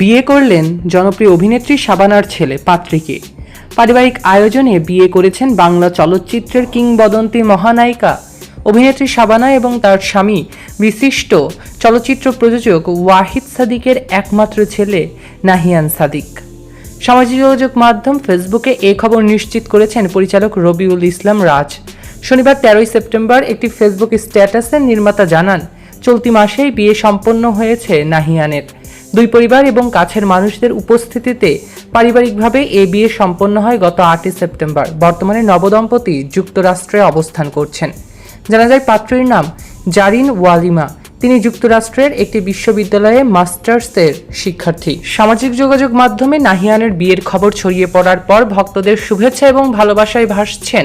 বিয়ে করলেন জনপ্রিয় অভিনেত্রী শাবানার ছেলে পাত্রীকে। পারিবারিক আয়োজনে বিয়ে করেছেন বাংলা চলচ্চিত্রের কিংবদন্তি মহানায়িকা। অভিনেত্রী শাবানা এবং তার স্বামী বিশিষ্ট চলচ্চিত্র প্রযোজক ওয়াহিদ সাদিকের একমাত্র ছেলে নাহিয়ান সাদিক। সামাজিক যোগাযোগ মাধ্যম ফেসবুকে এ খবর নিশ্চিত করেছেন পরিচালক রবিউল ইসলাম রাজ। শনিবার তেরোই সেপ্টেম্বর একটি ফেসবুক স্ট্যাটাসে নির্মাতা জানান, চলতি মাসেই বিয়ে সম্পন্ন হয়েছে নাহিয়ানের। দুই পরিবার এবং কাছের মানুষদের উপস্থিতিতে পারিবারিকভাবে এ বিয়ে সম্পন্ন হয় গত আটই সেপ্টেম্বর। বর্তমানে নবদম্পতি যুক্তরাষ্ট্রে অবস্থান করছেন। জানা যায়, পাত্রীর নাম জারিন ওয়ালিমা। তিনি যুক্তরাষ্ট্রের একটি বিশ্ববিদ্যালয়ে মাস্টার্সের শিক্ষার্থী। সামাজিক যোগাযোগ মাধ্যমে নাহিয়ানের বিয়ের খবর ছড়িয়ে পড়ার পর ভক্তদের শুভেচ্ছা এবং ভালোবাসায় ভাসছেন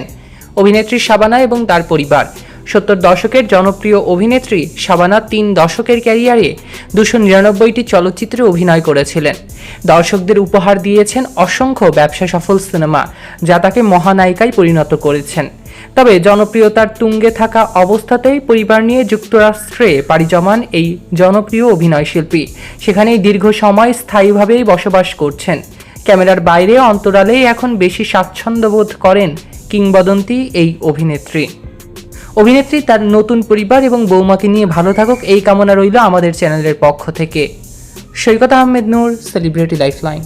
অভিনেত্রী শাবানা এবং তার পরিবার। সত্তর দশকের জনপ্রিয় অভিনেত্রী শাবানা তিন দশকের ক্যারিয়ারে দুশো নিরানব্বইটি চলচ্চিত্রে অভিনয় করেছিলেন। দর্শকদের উপহার দিয়েছেন অসংখ্য ব্যবসা সফল সিনেমা, যা তাকে মহানায়িকায় পরিণত করেছেন। তবে জনপ্রিয়তার তুঙ্গে থাকা অবস্থাতেই পরিবার নিয়ে যুক্তরাষ্ট্রে পাড়ি জমান এই জনপ্রিয় অভিনয়শিল্পী সেখানেই দীর্ঘ সময় স্থায়ীভাবেই বসবাস করছেন। ক্যামেরার বাইরে অন্তরালেই এখন বেশি স্বাচ্ছন্দ্য বোধ করেন কিংবদন্তি এই অভিনেত্রী। অভিনেত্রী তার নতুন পরিবার এবং বৌমাকে নিয়ে ভালো থাকুক, এই কামনা রইল আমাদের চ্যানেলের পক্ষ থেকে। Saikat Ahmed Noor celebrity lifeline